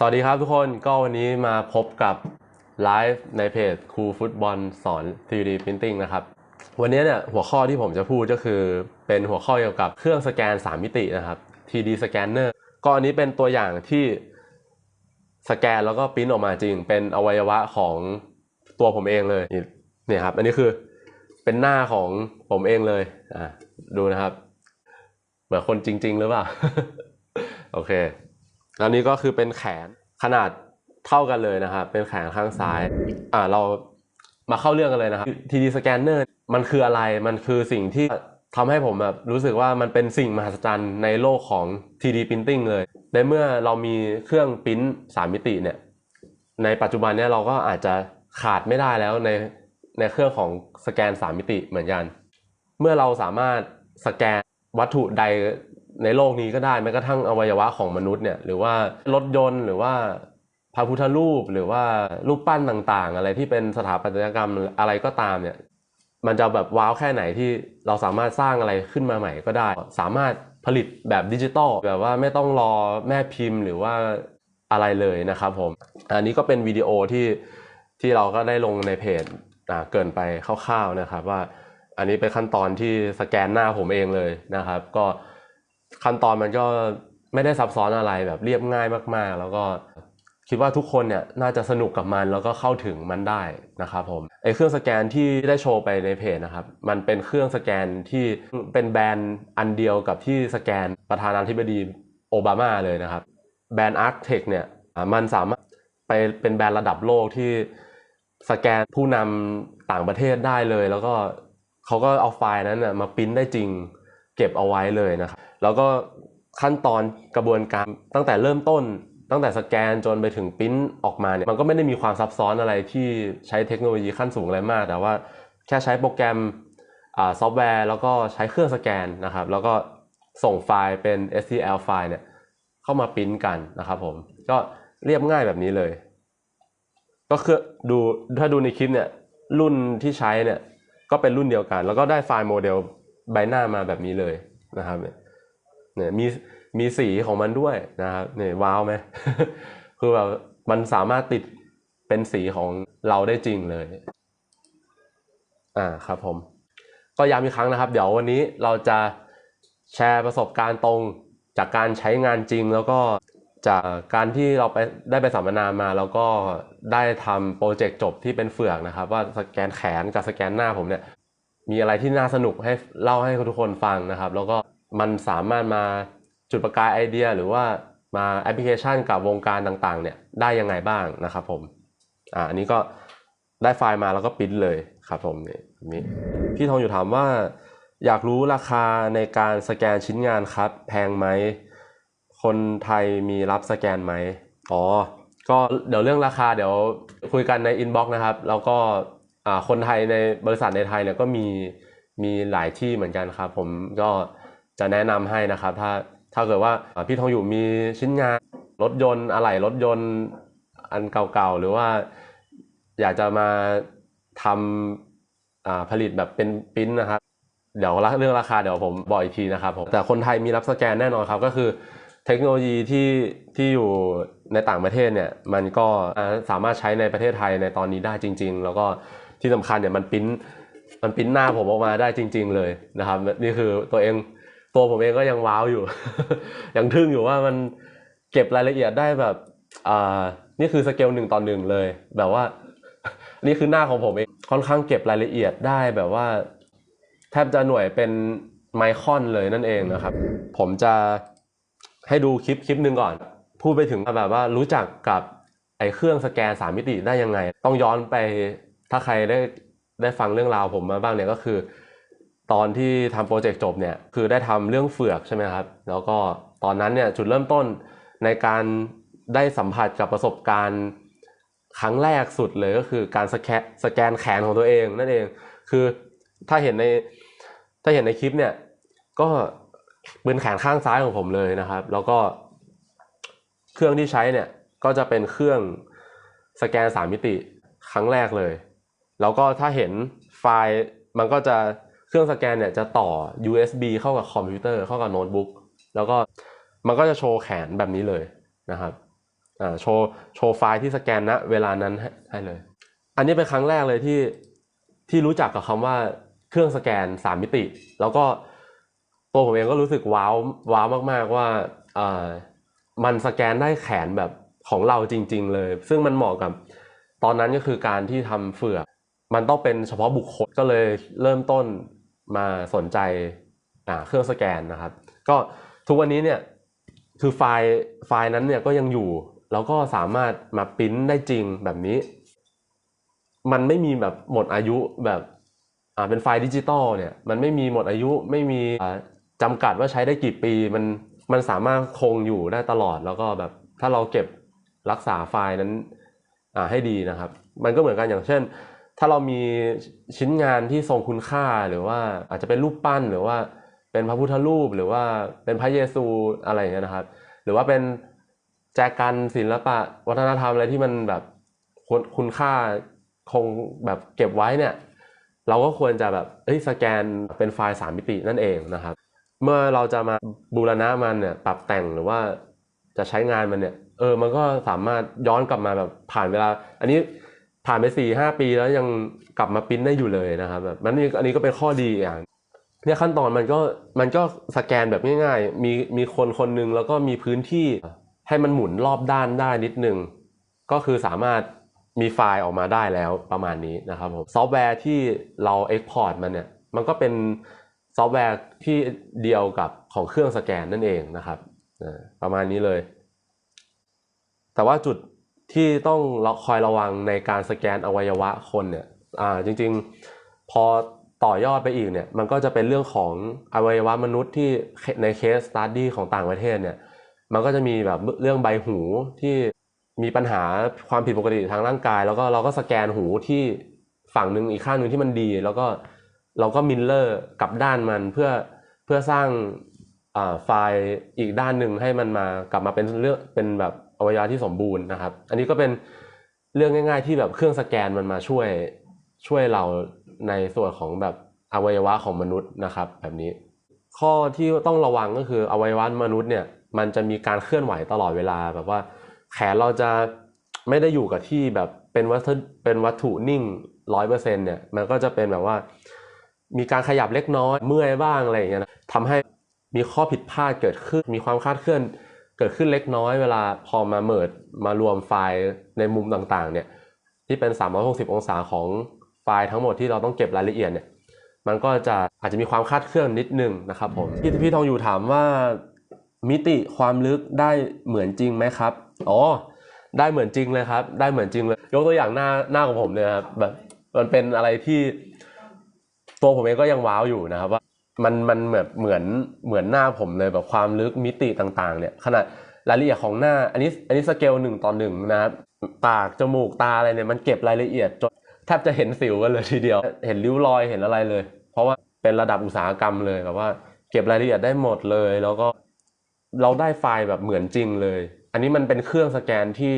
สวัสดีครับทุกคนก็วันนี้มาพบกับไลฟ์ในเพจครูฟุตบอลสอน 3D Printing นะครับ วันนี้เนี่ยหัวข้อที่ผมจะพูดก็คือเป็นหัวข้อเกี่ยวกับเครื่องสแกน 3 มิตินะครับ 3D Scanner ก็อันนี้เป็นตัวอย่างที่สแกนแล้วก็ปริ้นออกมาจริง เป็นอวัยวะของตัวผมเองเลยนี่เนี่ยครับ อันนี้คือเป็นหน้าของผมเองเลยอะดูนะครับ เหมือนคนจริง ๆ หรือเปล่า โอเค แล้วนี้ก็คือเป็นแขนขนาดเท่ากันเลยนะครับ เป็นแขนข้างซ้าย อ่าเรามาเข้าเรื่องกันเลยนะครับ 3D scanner มันคืออะไร มันคือสิ่งที่ทำให้ผมแบบรู้สึกว่ามันเป็นสิ่งมหัศจรรย์ในโลกของ 3D printing เลย ในเมื่อเรามีเครื่องปริ้น3มิติเนี่ย ในปัจจุบันเนี่ยเราก็อาจจะขาดไม่ได้แล้วในในเครื่องของสแกน3มิติเหมือนกัน เมื่อเราสามารถสแกนวัตถุใด ในโลกนี้ก็ได้แม้กระทั่งอวัยวะของมนุษย์เนี่ยหรือว่ารถยนต์หรือว่าพระพุทธรูปหรือว่ารูปปั้นต่างๆ อะไรที่เป็นสถาปัตยกรรมอะไรก็ตามเนี่ยมันจะแบบว้าวแค่ไหนที่เราสามารถสร้างอะไรขึ้นมาใหม่ก็ได้ สามารถผลิตแบบดิจิตอลแบบว่าไม่ต้องรอแม่พิมพ์หรือว่าอะไรเลยนะครับผม อันนี้ก็เป็นวิดีโอที่ที่เราก็ได้ลงในเพจเกินไปคร่าวๆนะครับว่าอันนี้เป็นขั้นตอนที่สแกนหน้าผมเองเลยนะครับ ก็ ขั้นตอนมันก็ไม่ได้ซับซ้อนอะไรแบบเรียบง่ายมากๆ แล้วก็คิดว่าทุกคนเนี่ยน่าจะสนุกกับมันแล้วก็เข้าถึงมันได้นะครับผมไอเครื่องสแกนที่ได้โชว์ไปในเพจนะครับ มันเป็นเครื่องสแกนที่เป็นแบรนด์อันเดียวกับที่สแกนประธานาธิบดีโอบามาเลยนะครับ แบรนด์ Arctech เนี่ยอ่ามันสามารถไปเป็นแบรนด์ระดับโลกที่สแกนผู้นำต่างประเทศได้เลย แล้วก็เขาก็เอาไฟล์นั้นนะมาปริ้นได้จริง เก็บเอาไว้เลยนะครับแล้วก็ขั้นตอนกระบวนการตั้งแต่เริ่มต้น ตั้งแต่สแกนจนไปถึงปริ้นออกมาเนี่ยมันก็ไม่ได้มีความซับซ้อนอะไรที่ใช้เทคโนโลยีขั้นสูงอะไรมาก แต่ว่าแค่ใช้โปรแกรมอซอฟต์แวร์ แล้วก็ใช้เครื่องสแกนนะครับ แล้วก็ส่งไฟล์เป็น STL ไฟล์เนี่ยเข้ามาปริ้นกันนะครับผมก็เรียบง่ายแบบนี้เลย ก็คือดูถ้าดูในคลิปเนี่ยรุ่นที่ใช้เนี่ยก็เป็นรุ่นเดียวกัน แล้วก็ได้ไฟล์โมเดล ใบหน้ามาแบบนี้เลยนะครับเนี่ยมีมีสีของมันด้วยนะครับเนี่ยว้าวไหมคือแบบมันสามารถติดเป็นสีของเราได้จริงเลย อ่าครับผม ก็ย้ำอีกครั้งนะครับ เดี๋ยววันนี้เราจะแชร์ประสบการณ์ตรงจากการใช้งานจริง แล้วก็จากการที่เราไปได้ไปสัมมนามาแล้วก็ได้ทำโปรเจกต์จบที่เป็นเฟือกนะครับ ว่าสแกนแขนกับสแกนหน้าผมเนี่ย มีอะไรที่น่าสนุกให้เล่าให้ทุกคนฟังนะครับ แล้วก็มันสามารถมาจุดประกายไอเดียหรือว่ามาแอปพลิเคชันกับวงการต่างๆ เนี่ยได้ยังไงบ้างนะครับผมอ่าอันนี้ก็ได้ไฟล์มาแล้วก็ปริ้นเลยครับผมนี่นี้พี่ทองอยู่ถามว่า อยากรู้ราคาในการสแกนชิ้นงานครับ แพงไหมคนไทยมีรับสแกนไหมอ๋อก็เดี๋ยวเรื่องราคาเดี๋ยวคุยกันในอินบ็อกซ์นะครับ แล้วก็ คนไทยในบริษัทในไทยเนี่ยก็มีมีหลายที่เหมือนกันครับ ผมก็จะแนะนำให้นะครับ ถ้าถ้าเกิดว่าพี่ทองอยู่มีชิ้นงานรถยนต์อะไหล่รถยนต์อันเก่าๆหรือว่าอยากจะมาทำอ่าผลิตแบบเป็นปริ้นนะครับเดี๋ยวเรื่องราคาเดี๋ยวผมบอกอีกทีนะครับผมแต่คนไทยมีรับสแกนแน่นอนครับก็คือเทคโนโลยีที่ที่อยู่ในต่างประเทศเนี่ยมันก็สามารถใช้ในประเทศไทยในตอนนี้ได้จริง ๆ แล้วก็ ที่สำคัญเนี่ยมันปิ้นมันปิ้นหน้าผมออกมาได้จริง ๆ เลยนะครับ นี่คือตัวเองตัวผมเองก็ยังว้าวอยู่ ยังทึ่งอยู่ว่ามันเก็บรายละเอียดได้แบบอ่านี่คือสเกลหนึ่งต่อหนึ่งเลย แบบว่า นี่คือหน้าของผมเองค่อนข้างเก็บรายละเอียดได้แบบว่า แทบจะหน่วยเป็นไมคอนเลยนั่นเองนะครับ ผมจะให้ดูคลิปคลิปหนึ่งก่อน พูดไปถึงแบบว่ารู้จักกับไอ้เครื่องสแกนสามมิติได้ยังไง ต้องย้อนไป ถ้าใครได้ได้ฟังเรื่องราวผมมาบ้างเนี่ยก็คือ ตอนที่ทำโปรเจกต์จบเนี่ยคือได้ทำเรื่องเฟือกใช่ไหมครับ แล้วก็ตอนนั้นเนี่ยจุดเริ่มต้นในการได้สัมผัสกับประสบการณ์ครั้งแรกสุดเลยก็คือการสแกนสแกนแขนของตัวเองนั่นเองคือถ้าเห็นในถ้าเห็นในคลิปเนี่ยก็เป็นแขนข้างซ้ายของผมเลยนะครับ แล้วก็เครื่องที่ใช้เนี่ยก็จะเป็นเครื่องสแกนสามมิติครั้งแรกเลย แล้วก็ถ้าเห็นไฟล์มันก็จะเครื่องสแกนเนี่ยจะต่อ USB เข้ากับคอมพิวเตอร์เข้ากับโน้ตบุ๊กแล้วก็มันก็จะโชว์แขนแบบนี้เลยนะครับอ่าโชว์โชว์ไฟล์ที่สแกนณเวลานั้นให้ให้เลย อันนี้เป็นครั้งแรกเลยที่ที่รู้จักกับคำว่าเครื่องสแกนสามมิติ แล้วก็ตัวผมเองก็รู้สึกว้าวว้าวมาก ๆ ว่าอ่ามันสแกนได้แขนแบบของเราจริง ๆ เลย ซึ่งมันเหมาะกับตอนนั้นก็คือการที่ทำเฟือก มันต้องเป็นเฉพาะบุคคลก็เลยเริ่มต้นมาสนใจเครื่องสแกนนะครับ ก็ทุกวันนี้เนี่ยคือไฟล์ไฟล์นั้นเนี่ยก็ยังอยู่ แล้วก็สามารถมาปริ้นได้จริงแบบนี้ มันไม่มีแบบหมดอายุแบบอ่าเป็นไฟล์ดิจิตอลเนี่ยมันไม่มีหมดอายุไม่มีอ่าจำกัดว่าใช้ได้กี่ปีมันมันสามารถคงอยู่ได้ตลอดแล้วก็แบบถ้าเราเก็บรักษาไฟล์นั้นให้ดีนะครับ มันก็เหมือนกันอย่างเช่น ถ้าเรามีชิ้นงานที่ทรงคุณค่าหรือว่าอาจจะเป็นรูปปั้นหรือว่าเป็นพระพุทธรูปหรือว่าเป็นพระเยซูอะไรอย่างเงี้ยนะครับ หรือว่าเป็นแจกันศิลปะวัฒนธรรมอะไรที่มันแบบคุณคุณค่าคงแบบเก็บไว้เนี่ย เราก็ควรจะแบบเอ้ยสแกนเป็นไฟล์สามมิตินั่นเองนะครับ เมื่อเราจะมาบูรณะมันเนี่ยปรับแต่งหรือว่าจะใช้งานมันเนี่ย เออมันก็สามารถย้อนกลับมาแบบผ่านเวลา อันนี้ ผ่านไปสี่ห้าปีแล้วยังกลับมาปิ้นได้อยู่เลยนะครับแบบมันนี่อันนี้ก็เป็นข้อดีอย่างเนี่ยขั้นตอนมันก็มันก็สแกนแบบง่ายๆ มีมีคนคนหนึ่งแล้วก็มีพื้นที่ให้มันหมุนรอบด้านได้นิดนึง ก็คือสามารถมีไฟล์ออกมาได้แล้วประมาณนี้นะครับผมซอฟต์แวร์ที่เรา Export มันเนี่ยมันก็เป็นซอฟต์แวร์ที่เดียวกับของเครื่องสแกนนั่นเองนะครับประมาณนี้เลย แต่ว่าจุด ที่ต้องคอยระวังในการสแกนอวัยวะคนเนี่ยอ่าจริง ๆ พอต่อยอดไปอีกเนี่ยมันก็จะเป็นเรื่องของอวัยวะมนุษย์ที่ในเคสสตัดดี้ของต่างประเทศเนี่ยมันก็จะมีแบบเรื่องใบหูที่มีปัญหาความผิดปกติทางร่างกาย แล้วก็เราก็สแกนหูที่ฝั่งหนึ่งอีกข้างหนึ่งที่มันดี แล้วก็เราก็มิลเลอร์กลับด้านมันเพื่อเพื่อสร้างอ่าไฟล์อีกด้านหนึ่งให้มันมากลับมาเป็นเรื่องเป็นแบบ อวัยวะที่สมบูรณ์นะครับ อันนี้ก็เป็นเรื่องง่าย ๆ ที่แบบเครื่องสแกนมันมาช่วยช่วยเราในส่วนของแบบอวัยวะของมนุษย์นะครับ แบบนี้ ข้อที่ต้องระวังก็คืออวัยวะมนุษย์เนี่ยมันจะมีการเคลื่อนไหวตลอดเวลาแบบว่า แขนเราจะไม่ได้อยู่กับที่แบบเป็นวัตถุเป็นวัตถุนิ่งร้อยเปอร์เซ็นเนี่ยมันก็จะเป็นแบบว่า มีการขยับเล็กน้อยเมื่อยบ้างอะไรอย่างเงี้ยนะทำให้มีข้อผิดพลาดเกิดขึ้น มีความคลาดเคลื่อน เกิดขึ้นเล็กน้อยเวลาพอมาเมิดมารวมไฟล์ในมุมต่างๆเนี่ยที่เป็น 360 องศาของไฟล์ทั้งหมดที่เราต้องเก็บรายละเอียดเนี่ยมันก็จะอาจจะมีความคาดเคลื่อนนิดนึงนะครับผมพี่พี่ทองอยู่ถามว่ามิติความลึกได้เหมือนจริงไหมครับอ๋อได้เหมือนจริงเลยครับ ได้เหมือนจริงเลย ยกตัวอย่างหน้าหน้าของผมเนี่ยครับแบบมันเป็นอะไรที่ตัวผมเองก็ยังว้าวอยู่นะครับว่า มันมันเหมือนเหมือนเหมือนหน้าผมเลยแบบความลึกมิติต่างๆ เนี่ยขนาดรายละเอียดของหน้าอันนี้อันนี้สเกลหนึ่งต่อหนึ่งนะครับปากจมูกตาอะไรเนี่ยมันเก็บรายละเอียดจนแทบจะเห็นสิวกันเลยทีเดียว เห็นริ้วรอยเห็นอะไรเลย เพราะว่าเป็นระดับอุตสาหกรรมเลยแบบว่าเก็บรายละเอียดได้หมดเลย แล้วก็เราได้ไฟล์แบบเหมือนจริงเลย อันนี้มันเป็นเครื่องสแกนที่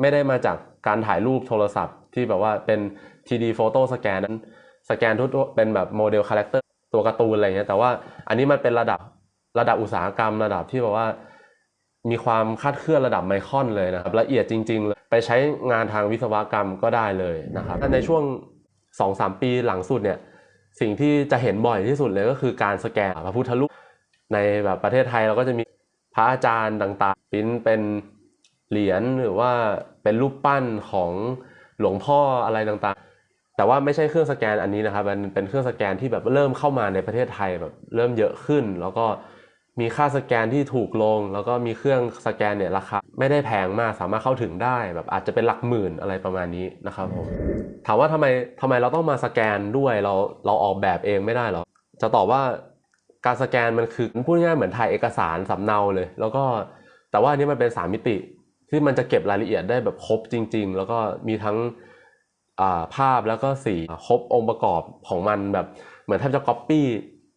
ไม่ได้มาจากการถ่ายรูปโทรศัพท์ที่แบบว่าเป็น 3D Photo สแกนนั้นสแกนทุกเป็นแบบโมเดลคาแรคเตอร์ ตัวการ์ตูนอะไรเงี้ยแต่ว่าอันนี้มันเป็นระดับระดับอุตสาหกรรมระดับที่แบบว่า มีความคาดเคลื่อนระดับไมคอนเลยนะครับ ละเอียดจริงๆเลยไปใช้งานทางวิศวกรรมก็ได้เลยนะครับในช่วง 2-3 ปีหลังสุดเนี่ยสิ่งที่จะเห็นบ่อยที่สุดเลยก็คือการสแกนพระพุทธรูปในแบบประเทศไทยเราก็จะมีพระอาจารย์ต่างๆ ปิ้นเป็นเหรียญหรือว่าเป็นรูปปั้นของหลวงพ่ออะไรต่างๆ แต่ว่าไม่ใช่เครื่องสแกนอันนี้นะครับมันเป็นเครื่องสแกนที่แบบเริ่มเข้ามาในประเทศไทยแบบเริ่มเยอะขึ้น แล้วก็มีค่าสแกนที่ถูกลง แล้วก็มีเครื่องสแกนเนี่ยราคาไม่ได้แพงมากสามารถเข้าถึงได้แบบอาจจะเป็นหลักหมื่นอะไรประมาณนี้นะครับผมถามว่าทำไมทำไมเราต้องมาสแกนด้วยเราเราออกแบบเองไม่ได้หรอจะตอบว่าการสแกนมันคือพูดง่ายเหมือนถ่ายเอกสารสำเนาเลย แล้วก็แต่ว่าอันนี้มันเป็นสามมิติที่มันจะเก็บรายละเอียดได้แบบครบจริง ๆ แล้วก็มีทั้ง ภาพแล้วก็สีครบองค์ประกอบของมันแบบเหมือนแทบจะก๊อปปี้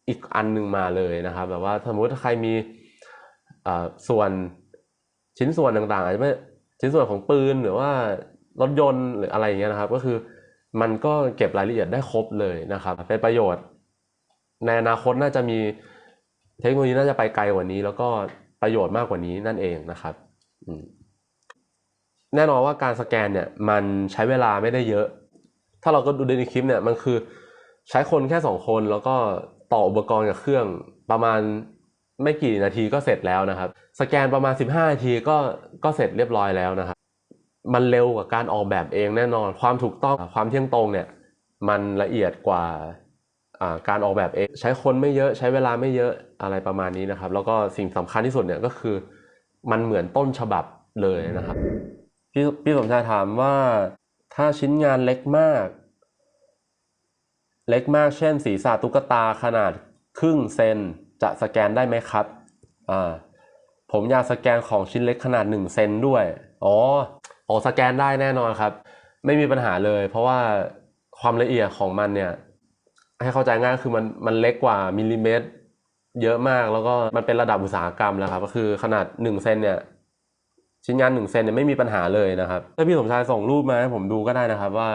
อีกอันหนึ่งมาเลยนะครับ แบบว่าสมมติถ้าใครมีส่วนชิ้นส่วนต่างๆอาจจะไม่ชิ้นส่วนของปืนหรือว่ารถยนต์หรืออะไรอย่างเงี้ยนะครับ ก็คือมันก็เก็บรายละเอียดได้ครบเลยนะครับเป็นประโยชน์ ในอนาคตน่าจะมีเทคโนโลยีน่าจะไปไกลกว่านี้ แล้วก็ประโยชน์มากกว่านี้นั่นเองนะครับ แน่นอนว่าการสแกนเนี่ยมันใช้เวลาไม่ได้เยอะ ถ้าเราก็ดูในคลิปเนี่ยมันคือใช้คนแค่สองคนแล้วก็ต่ออุปกรณ์กับเครื่องประมาณไม่กี่นาทีก็เสร็จแล้วนะครับ สแกนประมาณ 15 นาทีก็ก็เสร็จเรียบร้อยแล้วนะครับ มันเร็วกว่าการออกแบบเองแน่นอน ความถูกต้องความเที่ยงตรงเนี่ยมันละเอียดกว่าอ่าการออกแบบเองใช้คนไม่เยอะใช้เวลาไม่เยอะอะไรประมาณนี้นะครับ แล้วก็สิ่งสำคัญที่สุดเนี่ยก็คือมันเหมือนต้นฉบับเลยนะครับ พี่พี่สมชายถามว่าถ้าชิ้นงานเล็กมาก เล็กมากเช่น ศีรษะตุ๊กตาขนาดครึ่งเซนจะสแกนได้ไหมครับอ่าผมอยากสแกนของชิ้นเล็กขนาดหนึ่งเซนด้วย อ๋ออ๋อสแกนได้แน่นอนครับ ไม่มีปัญหาเลย เพราะว่าความละเอียดของมันเนี่ย ให้เข้าใจง่ายคือมันมันเล็กกว่ามิลลิเมตร เยอะมากแล้วก็มันเป็นระดับอุตสาหกรรมแล้วครับ ก็คือขนาดหนึ่งเซนเนี่ย ชิ้นงานหนึ่งเซนเนี่ยไม่มีปัญหาเลยนะครับ ถ้าพี่สมชายส่งรูปมาให้ผมดูก็ได้นะครับว่า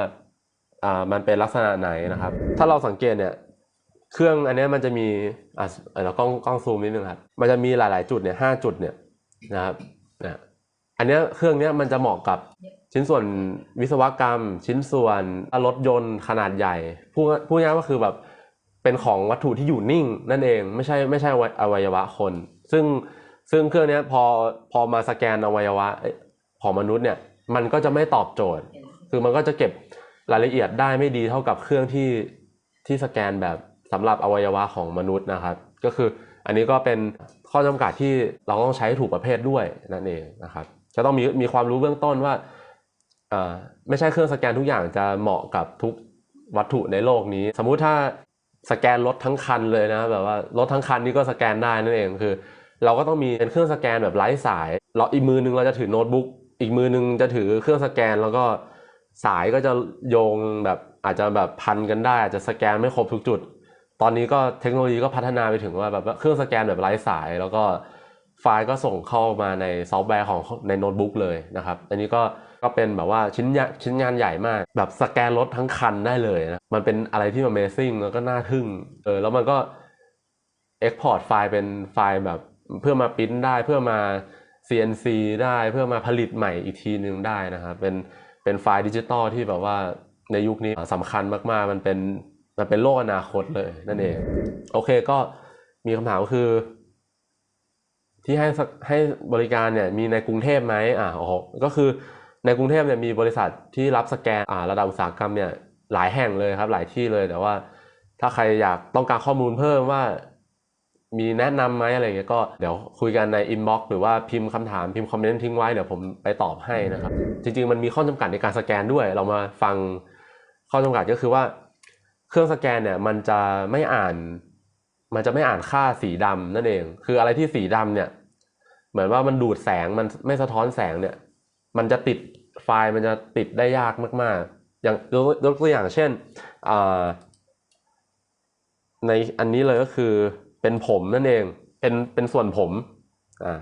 อ่ามันเป็นลักษณะไหนนะครับ ถ้าเราสังเกตเนี่ยเครื่องอันนี้มันจะมีอะเรากล้องกล้องซูมนิดนึงครับมันจะมีหลาย ๆ จุดเนี่ยห้าจุดเนี่ยนะครับนะอันนี้เครื่องเนี้ยมันจะเหมาะกับชิ้นส่วนวิศวกรรม ชิ้นส่วนรถยนต์ขนาดใหญ่พูดพูดง่ายๆก็คือแบบเป็นของวัตถุที่อยู่นิ่งนั่นเองไม่ใช่ไม่ใช่อวัยวะคน ซึ่ง ซึ่งเครื่องนี้พอพอมาสแกนอวัยวะของมนุษย์เนี่ยมันก็จะไม่ตอบโจทย์ คือมันก็จะเก็บรายละเอียดได้ไม่ดีเท่ากับเครื่องที่ที่สแกนแบบสำหรับอวัยวะของมนุษย์นะครับ ก็คืออันนี้ก็เป็นข้อจำกัดที่เราต้องใช้ถูกประเภทด้วยนั่นเองนะครับ จะต้องมีมีความรู้เบื้องต้นว่าอ่าไม่ใช่เครื่องสแกนทุกอย่างจะเหมาะกับทุกวัตถุในโลกนี้ สมมุติถ้าสแกนรถทั้งคันเลยนะแบบว่ารถทั้งคันนี้ก็สแกนได้นั่นเองคือ เราก็ต้องมีเป็นเครื่องสแกนแบบไร้สาย เราอีกมือนึงเราจะถือโน้ตบุ๊กอีกมือนึงจะถือเครื่องสแกนแล้วก็สายก็จะโยงแบบอาจจะแบบพันกันได้ อาจจะสแกนไม่ครบทุกจุด ตอนนี้ก็เทคโนโลยีก็พัฒนาไปถึงว่าแบบเครื่องสแกนแบบไร้สาย แล้วก็ไฟล์ก็ส่งเข้ามาในซอฟต์แวร์ของในโน้ตบุ๊กเลยนะครับ อันนี้ก็ก็เป็นแบบว่าชิ้นยชิ้นงานใหญ่มาก แบบสแกนรถทั้งคันได้เลยนะ มันเป็นอะไรที่ Amazing แล้วก็น่าทึ่งเออแล้วมันก็ Export ไฟล์เป็นไฟล์แบบ เพื่อมาปริ้นได้เพื่อมา CNC ได้เพื่อมาผลิตใหม่อีกทีนึงได้นะครับเป็นเป็นไฟล์ดิจิตอลที่แบบว่าในยุคนี้สำคัญมากๆ มันเป็นมันเป็นโลกอนาคตเลยนั่นเอง โอเคก็มีคำถามก็คือ ที่ให้สักให้บริการเนี่ยมีในกรุงเทพไหมอ่าโอ้ก็คือในกรุงเทพเนี่ยมีบริษัทที่รับสแกนอ่าระดับอุตสาหกรรมเนี่ยหลายแห่งเลยครับ หลายที่เลยแต่ว่าถ้าใครอยากต้องการข้อมูลเพิ่มว่า มีแนะนำไหมอะไรเงี้ยก็เดี๋ยวคุยกันในอินบ็อกซ์หรือว่าพิมพ์คำถามพิมพ์คอมเมนต์ทิ้งไว้เดี๋ยวผมไปตอบให้นะครับ จริง ๆ มันมีข้อจำกัดในการสแกนด้วย เรามาฟังข้อจำกัดก็คือว่า เครื่องสแกนเนี่ยมันจะไม่อ่าน มันจะไม่อ่านค่าสีดำนั่นเอง คืออะไรที่สีดำเนี่ย เหมือนว่ามันดูดแสงมันไม่สะท้อนแสงเนี่ย มันจะติดไฟล์มันจะติดได้ยากมากๆ อย่างยกตัวอย่างเช่นในอันนี้เลยก็คือ เป็นผมนั่นเอง เป็นเป็นส่วนผมอ่า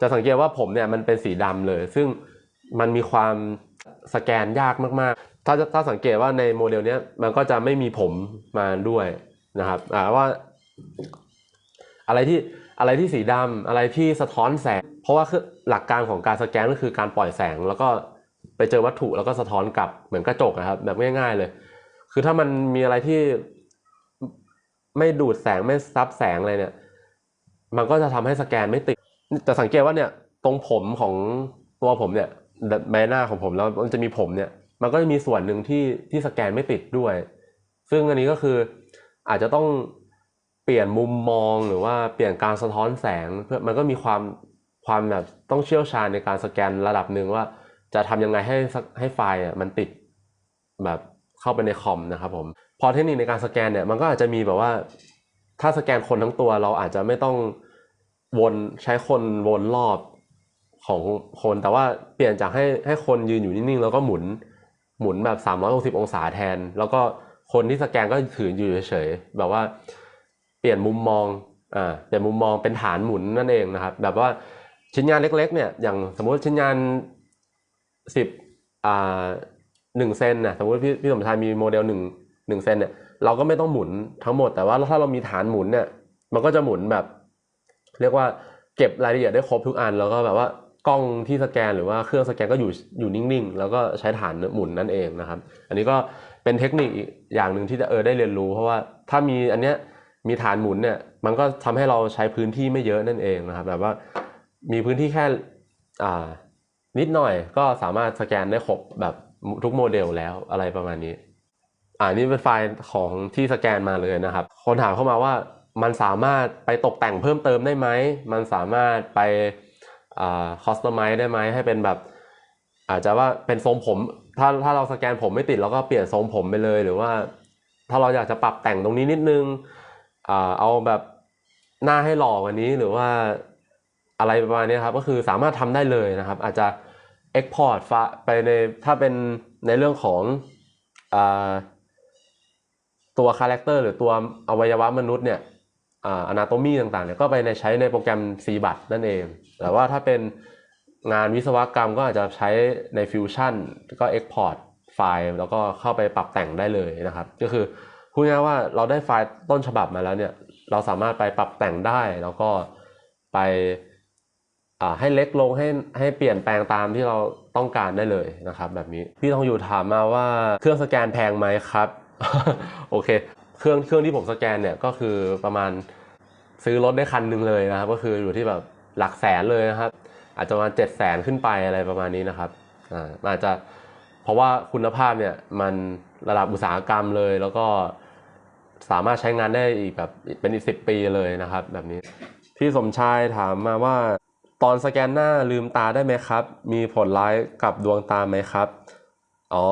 จะสังเกตว่าผมเนี่ยมันเป็นสีดำเลย ซึ่งมันมีความสแกนยากมากๆ ถ้าถ้าสังเกตว่าในโมเดลเนี้ยมันก็จะไม่มีผมมาด้วยนะครับอ่าว่าอะไรที่อะไรที่สีดำอะไรที่สะท้อนแสง เพราะว่าคือหลักการของการสแกนก็คือการปล่อยแสง แล้วก็ไปเจอวัตถุแล้วก็สะท้อนกลับเหมือนกระจกนะครับ แบบง่าย ๆเลย คือถ้ามันมีอะไรที่ ไม่ดูดแสงไม่ซับแสงอะไรเนี่ย มันก็จะทำให้สแกนไม่ติดแต่สังเกตว่าเนี่ยตรงผมของตัวผมเนี่ยใบหน้าของผมแล้วมันจะมีผมเนี่ย มันก็จะมีส่วนหนึ่งที่ที่สแกนไม่ติดด้วย ซึ่งอันนี้ก็คืออาจจะต้องเปลี่ยนมุมมองหรือว่าเปลี่ยนการสะท้อนแสงเพื่อมันก็มีความความแบบต้องเชี่ยวชาญในการสแกนระดับหนึ่งว่า จะทำยังไงให้ให้ไฟล์มันติดแบบเข้าไปในคอมนะครับผม พอเทคนิคในการสแกนเนี่ยมันก็อาจจะมีแบบว่า ถ้าสแกนคนทั้งตัวเราอาจจะไม่ต้องวนใช้คนวนรอบของคน แต่ว่าเปลี่ยนจากให้ให้คนยืนอยู่นิ่งๆแล้วก็หมุนหมุนแบบ 360 องศาแทน แล้วก็คนที่สแกนก็ถืออยู่เฉยๆแบบว่าเปลี่ยนมุมมองอ่าเปลี่ยนมุมมองเป็นฐานหมุนนั่นเองนะครับ แบบว่าชิ้นงานเล็ก ๆ เนี่ยอย่างสมมติชิ้นงานสิบอ่าหนึ่งเซนนะสมมติพี่พี่สมชายมีโมเดลหนึ่ง หนึ่งเซนเนี่ยเราก็ไม่ต้องหมุนทั้งหมด แต่ว่าถ้าเรามีฐานหมุนเนี่ย มันก็จะหมุนแบบ เรียกว่าเก็บรายละเอียดได้ครบทุกอัน แล้วก็แบบว่ากล้องที่สแกนหรือว่าเครื่องสแกนก็อยู่อยู่นิ่งๆ แล้วก็ใช้ฐานหมุนนั่นเองนะครับ อันนี้ก็เป็นเทคนิคอย่างหนึ่งที่จะเออได้เรียนรู้ เพราะว่าถ้ามีอันเนี้ยมีฐานหมุนเนี่ย มันก็ทำให้เราใช้พื้นที่ไม่เยอะนั่นเองนะครับแบบว่ามีพื้นที่แค่อ่านิดหน่อยก็สามารถสแกนได้ครบแบบทุกโมเดลแล้วอะไรประมาณนี้ อ่านี่เป็นไฟล์ของที่สแกนมาเลยนะครับ คนถามเข้ามาว่ามันสามารถไปตกแต่งเพิ่มเติมได้ไหม มันสามารถไปอ่าคอสตอมไมได้ไหมให้เป็นแบบ อาจจะว่าเป็นทรงผม ถ้าถ้าเราสแกนผมไม่ติดเราก็เปลี่ยนทรงผมไปเลยหรือว่า ถ้าเราอยากจะปรับแต่งตรงนี้นิดนึงอ่าเอาแบบหน้าให้หล่อกว่านี้หรือว่าอะไรประมาณนี้ครับ ก็คือสามารถทำได้เลยนะครับ อาจจะ Export ไฟล์ไปในถ้าเป็นในเรื่องของอ่า ตัวคาแรคเตอร์หรือตัวอวัยวะมนุษย์เนี่ยอนาโตมีต่างๆเนี่ยก็ไปในใช้ในโปรแกรม c b a t นั่นเอง แต่ว่าถ้าเป็นงานวิศวกรรมก็อาจจะใช้ใน Fusion ก็ Export ไฟล์แล้วก็เข้าไปปรับแต่งได้เลยนะครับ ก็คือพูดง่ายว่าเราได้ไฟล์ต้นฉบับมาแล้วเนี่ยเราสามารถไปปรับแต่งได้แล้วก็ไปให้เล็กลงให้ให้เปลี่ยนแปลงตามที่เราต้องการได้เลยนะครับ แบบนี้พี่ทองอยู่ถามมาว่าเครื่องสแกนแพงไหมครับ โอเค เครื่องเครื่องที่ผมสแกนเนี่ยก็คือประมาณซื้อรถได้คันหนึ่งเลยนะครับ ก็คืออยู่ที่แบบหลักแสนเลยนะครับ อาจจะประมาณเจ็ดแสนขึ้นไปอะไรประมาณนี้นะครับอ่าอาจจะเพราะว่าคุณภาพเนี่ยมันระดับอุตสาหกรรมเลยแล้วก็สามารถใช้งานได้อีกแบบเป็นอีกสิบปีเลยนะครับ แบบนี้พี่สมชายถามมาว่าตอนสแกนหน้าลืมตาได้ไหมครับ มีผลร้ายกับดวงตาไหมครับ อ๋อ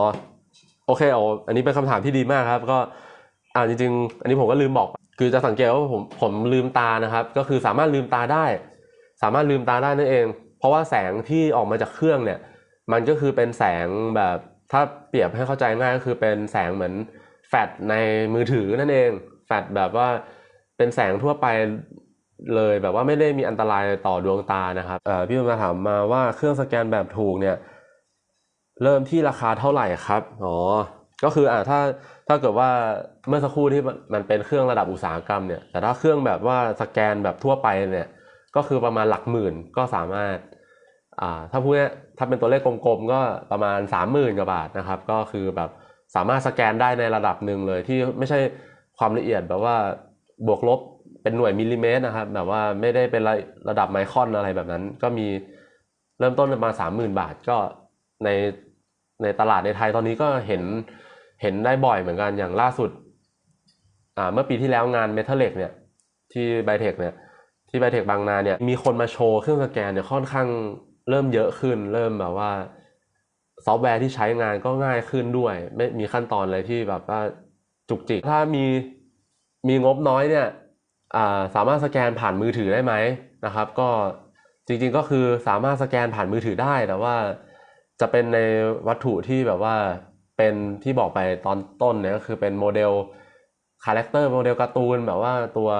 อเคเอาอันนี้เป็นคำถามที่ดีมากครับ ก็อ่าจริงๆ อันนี้ผมก็ลืมบอก คือจะสังเกตว่าผมผมลืมตานะครับ ก็คือสามารถลืมตาได้ สามารถลืมตาได้นั่นเอง เพราะว่าแสงที่ออกมาจากเครื่องเนี่ย มันก็คือเป็นแสงแบบถ้าเปรียบให้เข้าใจง่ายก็คือเป็นแสงเหมือนแฟลชในมือถือนั่นเอง แฟลชแบบว่าเป็นแสงทั่วไปเลยแบบว่าไม่ได้มีอันตรายต่อดวงตานะครับอ่อพี่มาถามมาว่าเครื่องสแกนแบบถูกเนี่ย เริ่มที่ราคาเท่าไหร่ครับ อ๋อ ก็คืออ่าถ้าถ้าเกิดว่าเมื่อสักครู่ที่มันเป็นเครื่องระดับอุตสาหกรรมเนี่ย แต่ถ้าเครื่องแบบว่าสแกนแบบทั่วไปเนี่ย ก็คือประมาณหลักหมื่นก็สามารถ อ่า ถ้าพูดถ้าเป็นตัวเลขกลมๆก็ประมาณสามหมื่นกว่าบาทนะครับ ก็คือแบบสามารถสแกนได้ในระดับหนึ่งเลยที่ไม่ใช่ความละเอียดแบบว่าบวกลบเป็นหน่วยมิลลิเมตรนะครับ แบบว่าไม่ได้เป็นระระดับไมครอนอะไรแบบนั้น ก็มีเริ่มต้นประมาณสามหมื่นบาทก็ใน ในตลาดในไทยตอนนี้ก็เห็นเห็นได้บ่อยเหมือนกันอย่างล่าสุดอ่าเมื่อปีที่แล้วงานเมทัลเล็กเนี่ยที่ไบเทคเนี่ยที่ไบเทคบางนาเนี่ยมีคนมาโชว์เครื่องสแกนเนี่ยค่อนข้างเริ่มเยอะขึ้น เริ่มแบบว่าซอฟต์แวร์ที่ใช้งานก็ง่ายขึ้นด้วย ไม่มีขั้นตอนอะไรที่แบบว่าจุกจิก ถ้ามีมีงบน้อยเนี่ยสามารถสแกนผ่านมือถือได้ไหมนะครับ ก็จริงๆก็คือสามารถสแกนผ่านมือถือได้แต่ว่า จะเป็นในวัตถุที่แบบว่าเป็นที่บอกไปตอนต้นเนี่ยก็คือเป็นโมเดลคาแรคเตอร์โมเดลการ์ตูนแบบว่าตัว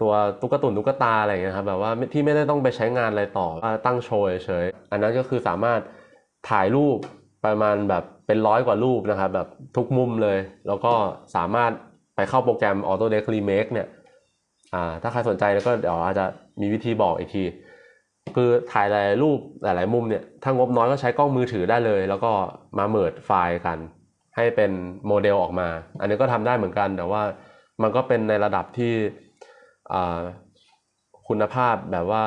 ตัวตุ๊กตุนตุ๊กตาอะไรอย่างเงี้ยครับแบบว่าที่ไม่ได้ต้องไปใช้งานอะไรต่อตั้งโชว์เฉยอันนั้นก็คือสามารถถ่ายรูปประมาณแบบเป็นร้อยกว่ารูปนะครับแบบทุกมุมเลย แล้วก็สามารถไปเข้าโปรแกรม Autodesk Remake เนี่ยถ้าใครสนใจแล้วก็เดี๋ยวอาจจะมีวิธีบอกอีกที คือถ่ายหลายรูปหลาย ๆ มุมเนี่ยถ้างบน้อยก็ใช้กล้องมือถือได้เลย แล้วก็มาเมิดไฟล์กัน ให้เป็นโมเดลออกมา อันนี้ก็ทำได้เหมือนกัน แต่ว่ามันก็เป็นในระดับที่คุณภาพแบบว่า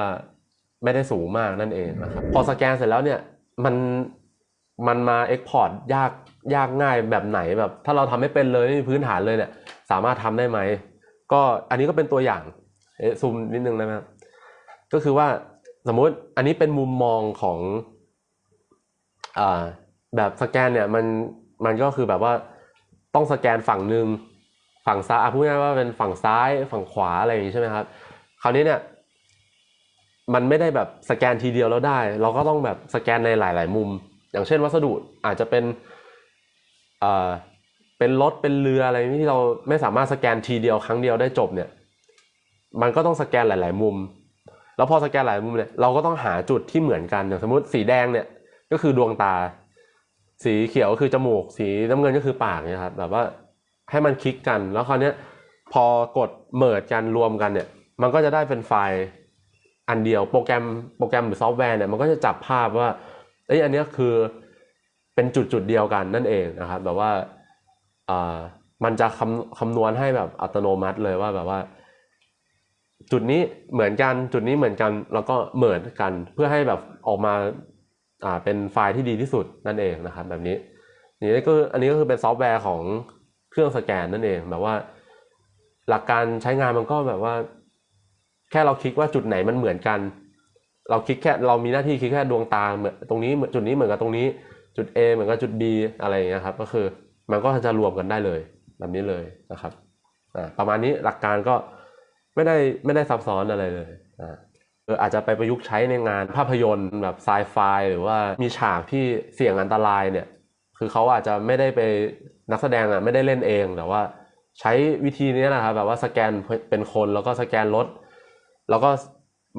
ไม่ได้สูงมากนั่นเองนะครับพอสแกนเสร็จแล้วเนี่ยมันมันมาเอ็กพอร์ตยากยากง่ายแบบไหนแบบ ถ้าเราทำไม่เป็นเลยไม่มีพื้นฐานเลยเนี่ย สามารถทำได้ไหมก็อันนี้ก็เป็นตัวอย่างเอซูมนิดนึงนะครับก็คือว่า สมมุติอันนี้เป็นมุมมองของอแบบสแกนเนี่ยมันมันก็คือแบบว่าต้องสแกนฝั่งหนึ่งฝั่งซ้ายพูดง่ายว่าเป็นฝั่งซ้ายฝั่งขวาอะไรอย่างนี้ใช่ไหมครับ คราวนี้เนี่ยมันไม่ได้แบบสแกนทีเดียวแล้วได้ เราก็ต้องแบบสแกนในหลาย ๆ มุม อย่างเช่นวัสดุอาจจะเป็นอ่าเป็นรถเป็นเรืออะไรที่เราไม่สามารถสแกนทีเดียวครั้งเดียวได้จบเนี่ย มันก็ต้องสแกนหลาย ๆ มุม แล้วพอสแกนหลายมุมเนี่ยเราก็ต้องหาจุดที่เหมือนกันอย่างสมมติสีแดงเนี่ยก็คือดวงตา สีเขียวก็คือจมูก สีน้ำเงินก็คือปากเนี่ยครับแบบว่าให้มันคลิกกัน แล้วคราวนี้พอกดเมิร์ดกันรวมกันเนี่ยมันก็จะได้เป็นไฟล์อันเดียวโปรแกรมโปรแกรมหรือซอฟต์แวร์เนี่ยมันก็จะจับภาพว่าเอ้ยอันนี้คือเป็นจุดจุดเดียวกันนั่นเองนะครับแบบว่าอ่ามันจะคำคำนวณให้แบบอัตโนมัติเลยว่าแบบว่า จุดนี้เหมือนกันจุดนี้เหมือนกันแล้วก็เหมือนกันเพื่อให้แบบออกมาอ่าเป็นไฟล์ที่ดีที่สุดนั่นเองนะครับแบบนี้นี่ก็อันนี้ก็คือเป็นซอฟต์แวร์ของเครื่องสแกนนั่นเองแบบว่า หลักการใช้งานมันก็แบบว่า แค่เราคลิกว่าจุดไหนมันเหมือนกัน เราคลิกแค่เรามีหน้าที่คลิกแค่ดวงตาเหมือนตรงนี้จุดนี้เหมือนกับตรงนี้ จุด A เหมือนกับจุด B อะไรอย่างเงี้ยครับ ก็คือมันก็จะรวมกันได้เลยแบบนี้เลยนะครับประมาณนี้หลักการก็ ไม่ได้ไม่ได้ซับซ้อนอะไรเลยอ่าเอออาจจะไปประยุกต์ใช้ในงานภาพยนตร์แบบไซไฟหรือว่ามีฉากที่เสี่ยงอันตรายเนี่ย คือเขาอาจจะไม่ได้ไปนักแสดงอะไม่ได้เล่นเองแต่ว่าใช้วิธีนี้นะครับแบบว่าสแกนเป็นคนแล้วก็สแกนรถ แล้วก็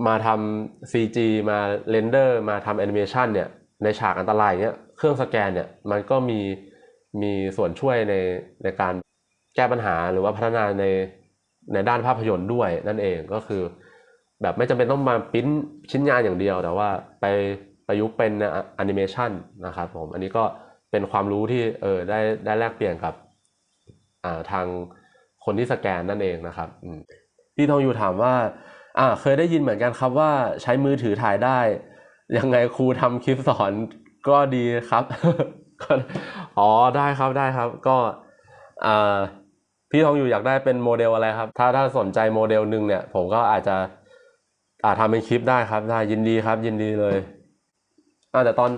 มาทำ CG มาเรนเดอร์มาทำแอนิเมชันเนี่ยในฉากอันตรายเนี่ยเครื่องสแกนเนี่ยมันก็มีมีส่วนช่วยในในการแก้ปัญหาหรือว่าพัฒนาใน ในด้านภาพยนตร์ด้วยนั่นเองก็คือ แบบไม่จำเป็นต้องมาปริ้นชิ้นงานอย่างเดียว แต่ว่าไปประยุกต์เป็นแอนิเมชันนะครับผมอันนี้ก็เป็นความรู้ที่เออได้ได้แลกเปลี่ยนกับอ่าทางคนที่สแกนนั่นเองนะครับพี่ทองอยู่ถามว่าอ่าเคยได้ยินเหมือนกันครับว่าใช้มือถือถ่ายได้ ยังไงครูทำคลิปสอนก็ดีครับ อ๋อได้ครับได้ครับ ก็อ่า พี่ทองอยู่อยากได้เป็นโมเดลอะไรครับ ถ้าถ้าสนใจโมเดลหนึ่งเนี่ย ผมก็อาจจะอ่าทำเป็นคลิปได้ครับได้ยินดีครับ ยินดีเลยอ่าแต่ตอน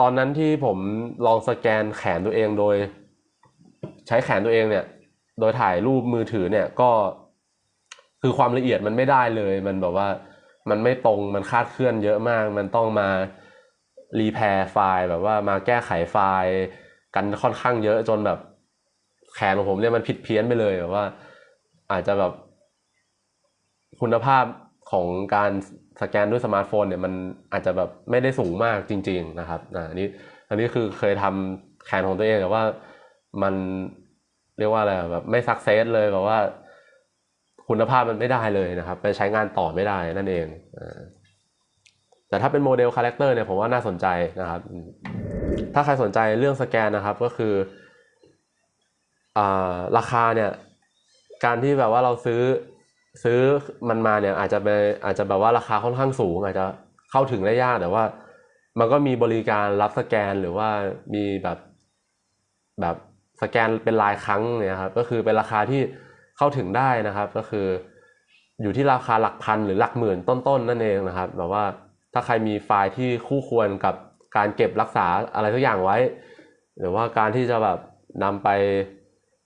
ตอนนั้นที่ผมลองสแกนแขนตัวเองโดย ใช้แขนตัวเองเนี่ย โดยถ่ายรูปมือถือเนี่ยก็คือความละเอียดมันไม่ได้เลย มันแบบว่ามันไม่ตรงมันคาดเคลื่อนเยอะมาก มันต้องมารีแพร์ไฟล์แบบว่ามาแก้ไขไฟล์กันค่อนข้างเยอะจนแบบ แขนของผมเนี่ยมันผิดเพี้ยนไปเลยแบบว่า อาจจะแบบคุณภาพของการสแกนด้วยสมาร์ทโฟนเนี่ยมันอาจจะแบบไม่ได้สูงมากจริง ๆ นะครับอันนี้อันนี้คือเคยทำแขนของตัวเองแต่ว่ามันเรียกว่าอะไรแบบไม่สักเซสเลยแบบว่า คุณภาพมันไม่ได้เลยนะครับไปใช้งานต่อไม่ได้นั่นเองแต่ถ้าเป็นโมเดลคาแรคเตอร์เนี่ยผมว่าน่าสนใจนะครับ ถ้าใครสนใจเรื่องสแกนนะครับก็คือ ราคาเนี่ยการที่แบบว่าเราซื้อซื้อมันมาเนี่ยอาจจะไปอาจจะแบบว่าราคาค่อนข้างสูง อาจจะเข้าถึงได้ยากแต่ว่า มันก็มีบริการรับสแกนหรือว่ามีแบบแบบสแกนเป็นรายครั้งเนี่ยครับก็คือเป็นราคาที่เข้าถึงได้นะครับ ก็คืออยู่ที่ราคาหลักพันหรือหลักหมื่นต้นๆนนั่นเองนะครับแบบว่าถ้าใครมีไฟล์ที่คู่ควรกับการเก็บรักษาอะไรทุกอย่างไว้ หรือว่าการที่จะแบบนำไป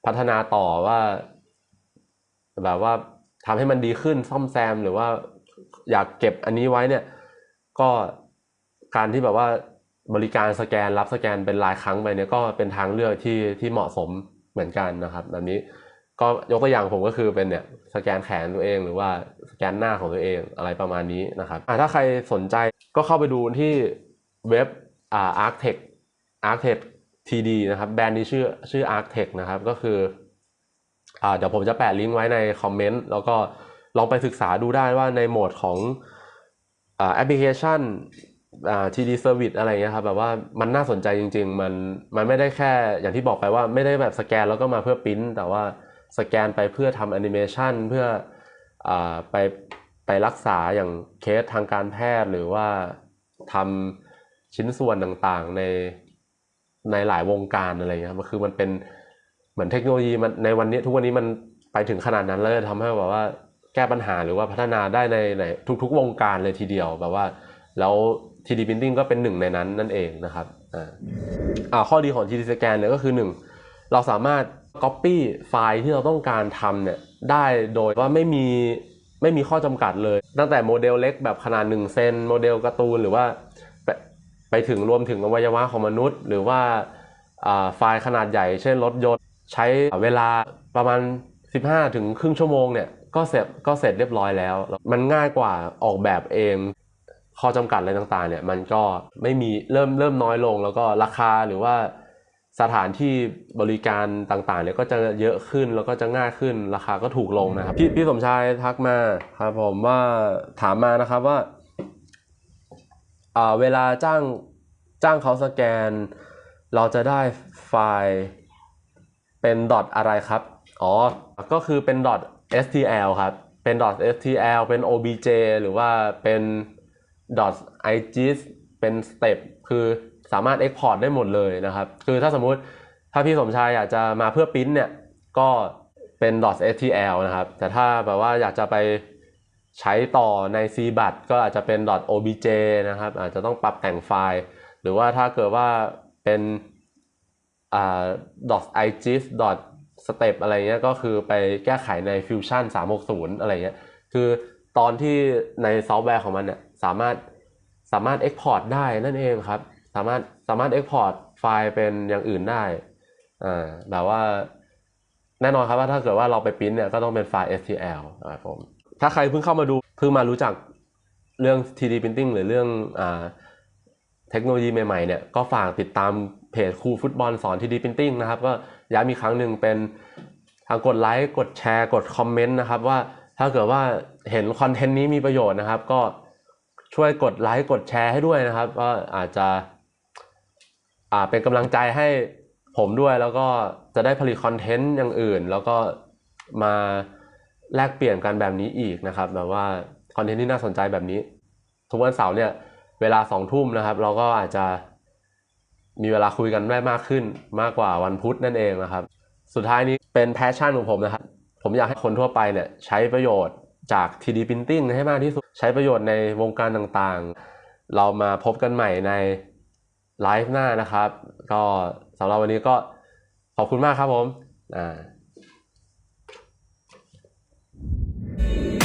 พัฒนาต่อว่า แบบว่าทำให้มันดีขึ้นซ่อมแซมหรือว่าอยากเก็บอันนี้ไว้เนี่ย ก็การที่แบบว่าบริการสแกนรับสแกนเป็นรายครั้งไปเนี่ยก็เป็นทางเลือกที่ที่เหมาะสมเหมือนกันนะครับ แบบนี้ก็ยกตัวอย่างผมก็คือเป็นเนี่ยสแกนแขนตัวเอง หรือว่าสแกนหน้าของตัวเองอะไรประมาณนี้นะครับถ้าใครสนใจก็เข้าไปดูที่เว็บอ่า Arctech Arctech TD นะครับแบรนด์นี้ชื่อชื่อ Arctech นะครับก็คืออ่าเดี๋ยวผมจะแปะลิงก์ไว้ในคอมเมนต์แล้วก็ลองไปศึกษาดูได้ว่าในโหมดของแอปพลิเคชันอ่า TD Service อะไรเงี้ยครับแบบว่ามันน่าสนใจจริง ๆ มันมันไม่ได้แค่อย่างที่บอกไปว่าไม่ได้แบบสแกนแล้วก็มาเพื่อปริ้นแต่ว่าสแกนไปเพื่อทำแอนิเมชันเพื่ออไปไปรักษาอย่างเคสทางการแพทย์หรือว่าทำชิ้นส่วนต่างๆ ใน ในหลายวงการอะไรเงี้ยมันคือมันเป็นเหมือนเทคโนโลยีมันในวันนี้ทุกวันนี้มันไปถึงขนาดนั้นแล้วจะทำให้แบบว่าแก้ปัญหาหรือว่าพัฒนาได้ในในทุก ๆ วงการเลยทีเดียวแบบว่า แล้ว 3D Printing ก็เป็นหนึ่งในนั้นนั่นเองนะครับอ่าอ่าข้อดีของ 3D Scan เนี่ยก็คือหนึ่งเราสามารถ Copy ไฟล์ที่เราต้องการทำเนี่ยได้โดยว่าไม่มีไม่มีข้อจำกัดเลย ตั้งแต่โมเดลเล็กแบบขนาด1เซนโมเดลการ์ตูนหรือว่า ไปถึงรวมถึงอวัยวะของมนุษย์ หรือว่าไฟล์ขนาดใหญ่ เช่นรถยนต์ใช้เวลาประมาณ 15 ถึงครึ่งชั่วโมงเนี่ยก็เสร็จก็เสร็จเรียบร้อยแล้ว มันง่ายกว่าออกแบบเองข้อจำกัดอะไรต่างๆเนี่ยมันก็ไม่มีเริ่มเริ่มน้อยลง แล้วก็ราคาหรือว่าสถานที่บริการต่างๆเนี่ยก็จะเยอะขึ้นแล้วก็จะง่ายขึ้นราคาก็ถูกลงนะครับ พี่พี่สมชายทักมาครับผมว่าถามมานะครับว่า เวลาจ้างจ้างเขาสแกน เราจะได้ไฟล์เป็นดอทอะไรครับ อ๋อ ก็คือเป็นดอท stl ครับ เป็นดอท stl เป็น obj หรือว่าเป็น dot igis เป็น step คือสามารถ export ได้หมดเลยนะครับ คือถ้าสมมุติถ้าพี่สมชายอยากจะมาเพื่อปริ้นเนี่ย ก็เป็น dot stl นะครับ แต่ถ้าแบบว่าอยากจะไป ใช้ต่อใน cbat ก็อาจจะเป็น dot obj นะครับ อาจจะต้องปรับแต่งไฟล์ หรือว่าถ้าเกิดว่าเป็นอ่า dot igis dot step อะไรเงี้ยก็คือไปแก้ไขใน fusion 360 อะไรเงี้ยคือตอนที่ในซอฟต์แวร์ของมันเนี่ยสามารถสามารถ export ได้นั่นเองครับ สามารถสามารถ export ไฟล์เป็นอย่างอื่นได้อ่าแบบว่าแน่นอนครับว่าถ้าเกิดว่าเราไปปริ้นเนี่ยก็ต้องเป็นไฟล์ STL นะครับผม ถ้าใครเพิ่งเข้ามาดูเพิ่งมารู้จักเรื่อง 3D Printing หรือเรื่องอเทคโนโลยีใหม่ๆเนี่ยก็ฝากติดตามเพจครูฟุตบอลสอน 3D Printing นะครับ ก็ย้ำอีกครั้งหนึ่งเป็นทางกดไลค์กดแชร์ กดคอมเมนต์นะครับว่าถ้าเกิดว่าเห็นคอนเทนต์นี้มีประโยชน์นะครับ ก็ช่วยกดไลค์กดแชร์ให้ด้วยนะครับก็อาจจะอ่าเป็นกำลังใจให้ผมด้วยแล้วก็จะได้ผลิตคอนเทนต์อย่างอื่น แล้วก็มา แลกเปลี่ยนกันแบบนี้อีกนะครับแบบว่าคอนเทนต์ที่น่าสนใจแบบนี้ ทุกวันเสาร์เนี่ยเวลาสองทุ่มนะครับ เราก็อาจจะมีเวลาคุยกันได้มากขึ้นมากกว่าวันพุธนั่นเองนะครับ สุดท้ายนี้เป็นแพชชั่นของผมนะครับ ผมอยากให้คนทั่วไปเนี่ยใช้ประโยชน์จาก 3D Printing ให้มากที่สุดใช้ประโยชน์ในวงการต่างๆ เรามาพบกันใหม่ในไลฟ์หน้านะครับ ก็สำหรับวันนี้ก็ขอบคุณมากครับผมอ่า Thank you.